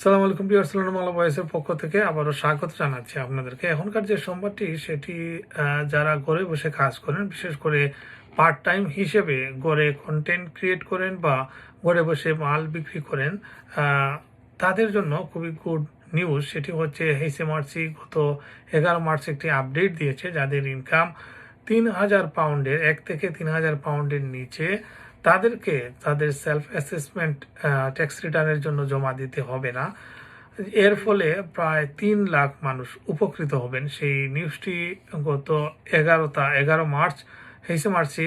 সালাম আলাইকুম প্রিয় সালাম বয়সের পক্ষ থেকে আবারও স্বাগত জানাচ্ছি আপনাদেরকে। এখনকার যে সোমবারটি সেটি যারা ঘরে বসে কাজ করেন, বিশেষ করে পার্ট টাইম হিসেবে ঘরে কন্টেন্ট ক্রিয়েট করেন বা ঘরে বসে মাল বিক্রি করেন তাদের জন্য খুবই গুড নিউজ সেটি হচ্ছে মার্চি গত এগারো মার্চ একটি আপডেট দিয়েছে, যাদের ইনকাম তিন হাজার পাউন্ডের এক থেকে তিন হাজার পাউন্ডের নিচে। তাদেরকে তাদের সেলফ অ্যাসেসমেন্ট ট্যাক্স রিটার্নের জন্য জমা দিতে হবে না। এর ফলে প্রায় তিন লাখ মানুষ উপকৃত হবেন। সেই নিউজটি গত এগারোটা এগারো মার্চ হেসে মার্চে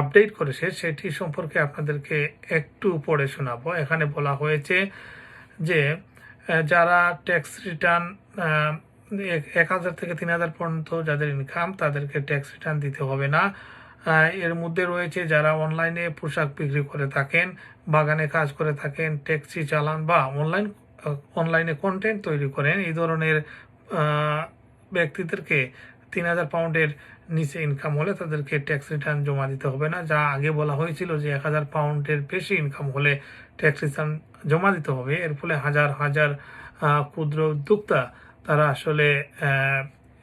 আপডেট করেছে। সেটি সম্পর্কে আপনাদেরকে একটু পড়ে শোনাবো। এখানে বলা হয়েছে যে যারা ট্যাক্স রিটার্ন এক হাজার থেকে তিন হাজার পর্যন্ত যাদের ইনকাম তাদেরকে ট্যাক্স রিটার্ন দিতে হবে না। এর মধ্যে রয়েছে যারা অনলাইনে পোশাক বিক্রি করে থাকেন, বাগানে কাজ করে থাকেন ট্যাক্সি চালান বা অনলাইন অনলাইনে কন্টেন্ট তৈরি করেন, এই ধরনের ব্যক্তিদেরকে তিন হাজার পাউন্ডের নিচে ইনকাম হলে তাদেরকে ট্যাক্স রিটার্ন জমা দিতে হবে না। যা আগে বলা হয়েছিল যে এক হাজার পাউন্ডের বেশি ইনকাম হলে ট্যাক্স রিটার্ন জমা দিতে হবে। এর ফলে হাজার হাজার ক্ষুদ্র উদ্যোক্তা তারা আসলে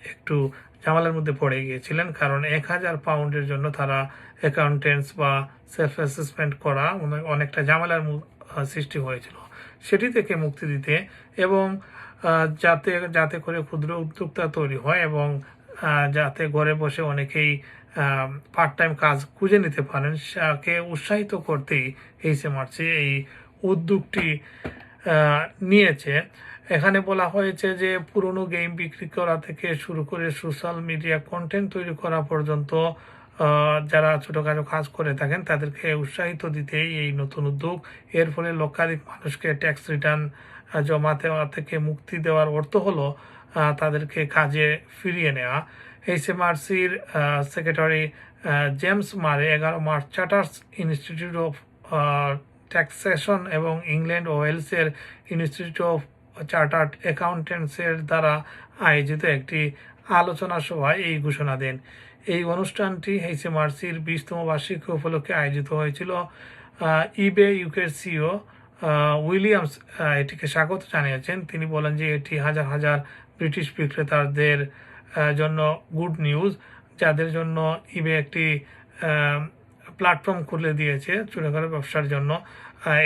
একটু জামালের মধ্যে পড়ে গিয়েছিলেন, কারণ এক হাজার পাউন্ডের জন্য তারা অ্যাকাউন্টেন্টস বা সেলফ অ্যাসেসমেন্ট করা অনেকটা জামালার মু- সৃষ্টি হয়েছিল। সেটি থেকে মুক্তি দিতে এবং যাতে যাতে করে ক্ষুদ্র উদ্যোক্তা তৈরি হয় এবং যাতে ঘরে বসে অনেকেই পার্ট টাইম কাজ খুঁজে নিতে পারেন তাকে উৎসাহিত করতেই এই মার্চে এই উদ্যোগটি নিয়েছে। এখানে বলা হয়েছে যে পুরনো গেম বিক্রি করা থেকে শুরু করে সোশ্যাল মিডিয়া কন্টেন্ট তৈরি করা পর্যন্ত যারা ছোটখাটো কাজ করে থাকেন, তাদেরকে উৎসাহিত দিতেই এই নতুন উদ্যোগ। এর ফলে লক্ষাধিক মানুষকে ট্যাক্স রিটার্ন জমা দেওয়া থেকে মুক্তি দেওয়ার অর্থ হলো তাদেরকে কাজে ফিরিয়ে নেওয়া। এইচএমআরসির সেক্রেটারি জেমস মারে এগারো March chartered institute of taxation এবং ইংল্যান্ড ও ওয়েলসের ইনস্টিটিউট অফ চার্টার্ড অ্যাকাউন্টেন্টসের দ্বারা আয়োজিত একটি আলোচনা সভায় এই ঘোষণা দেন। এই অনুষ্ঠানটি এইচএমআরসির বিশতম বার্ষিকী উপলক্ষে আয়োজিত হয়েছিল। ইবে ইউকের সিও উইলিয়ামস এটিকে স্বাগত জানিয়েছেন। তিনি বলেন যে এটি হাজার হাজার ব্রিটিশ বিক্রেতাদের জন্য গুড নিউজ, যাদের জন্য ইবে একটি প্ল্যাটফর্ম খুলে দিয়েছে ছোটখাটো ব্যবসার জন্য।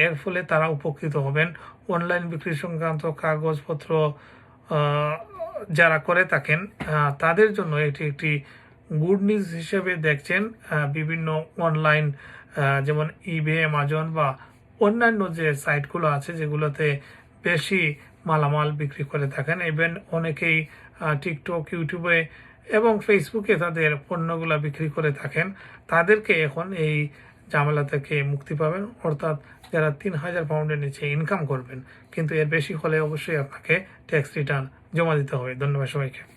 এর ফলে তারা উপকৃত হবেন। অনলাইন বিক্রি সংক্রান্ত কাগজপত্র যারা করে থাকেন তাদের জন্য এটি একটি গুড নিউজ হিসেবে দেখছেন। বিভিন্ন অনলাইন যেমন ইবে অ্যামাজন বা অন্যান্য যে সাইটগুলো আছে যেগুলোতে বেশি মালামাল বিক্রি করে থাকেন। ইভেন অনেকেই টিকটক ইউটিউবে এবং ফেসবুকে তাদের পণ্যগুলো বিক্রি করে থাকেন। তাদেরকে এখন এই ঝামেলা থেকে মুক্তি পাবেন। অর্থাৎ যারা তিন হাজার পাউন্ডের নিচে ইনকাম করবেন, কিন্তু এর বেশি হলে অবশ্যই আপনাকে ট্যাক্স রিটার্ন জমা দিতে হবে। ধন্যবাদ সবাইকে।